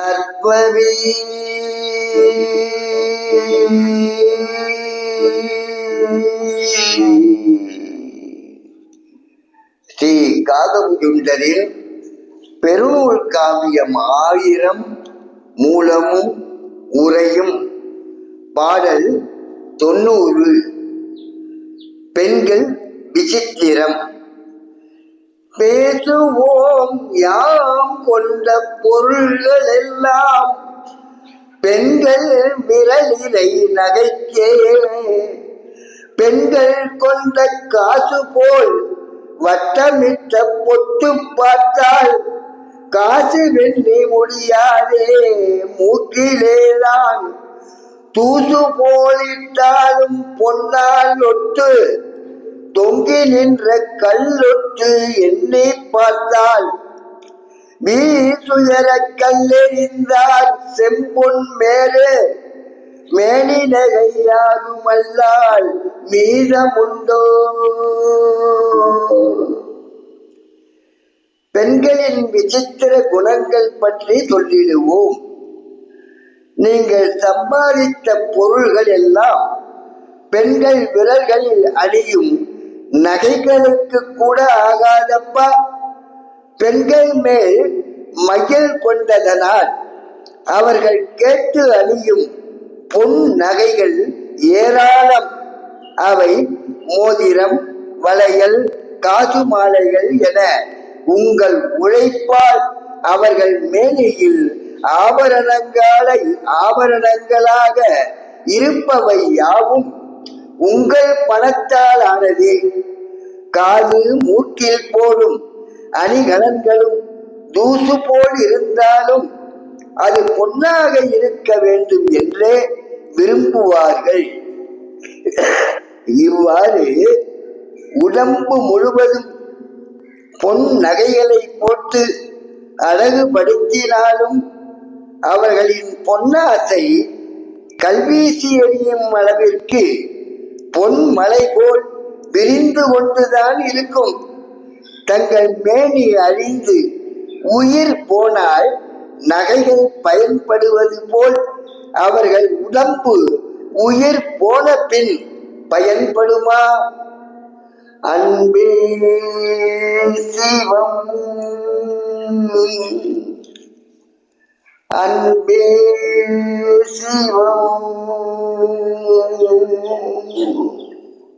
நற்பவி ஸ்ரீ காகபுஜுண்டரின் பெருநூல் காவியம் ஆயிரம் மூலமும் உரையும் பாடல் தொண்ணூறு. பெண்கள் விசித்திரம். பேசுவோம் யாம் கொண்ட பொருள்கள் எல்லாம் பெண்கள் விரலிலை நகைக்கே. பெண்கள் கொண்ட காசு போல் வட்டமிட்ட பொட்டு பார்த்தால் காசு வெண்ணி முடியாதே. மூக்கிலேதான் தூசு போலிட்டாலும் பொன்னால் ஒட்டு தொங்கி நின்ற கல்லொட்டு எண்ணி பார்த்தால் வீசுயர கல்லெறிந்தார் செம்பொன் மேலே. மேனி நகையாகும் அல்லால் மீதமுண்டோ. பெண்களின் விசித்திர குணங்கள் பற்றி சொல்லிடுவோம். நீங்கள் சம்பாதித்த பொருள்கள் எல்லாம் பெண்கள் விரல்களில் அணியும் நகைகளுக்கு கூட ஆகாதப்பா. பெண்கள் மேல் மயில் கொண்டதனால் அவர்கள் கேட்டு அணியும் பொன் நகைகள் ஏராளம். அவை மோதிரம் வளையல் காசு மாலைகள் என உங்கள் உழைப்பால் அவர்கள் மேலையில் ஆபரணங்களை ஆபரணங்களாக இருப்பவை யாவும். உங்கள் பணத்தால் ஆனதே காது மூக்கில் போடும் அணிகலன்களும் தூசு போல் இருந்தாலும் அது பொன்னாக இருக்க வேண்டும் என்றே விரும்புவார்கள். இவ்வாறு உடம்பு முழுவதும் பொன் நகைகளை போட்டு அழகுபடுத்தினாலும் அவர்களின் பொன்னாசை கல்வீசி எறியும் அளவிற்கு பொன் மலை போல் விரிந்து கொண்டுதான் இருக்கும். தங்கள் மேனி அழிந்து உயிர் போனால் நகைகள் பயன்படுவது போல் அவர்கள் உடம்பு உயிர் போன பின் பயன்படுமா? அன்பே சிவம். அன்பே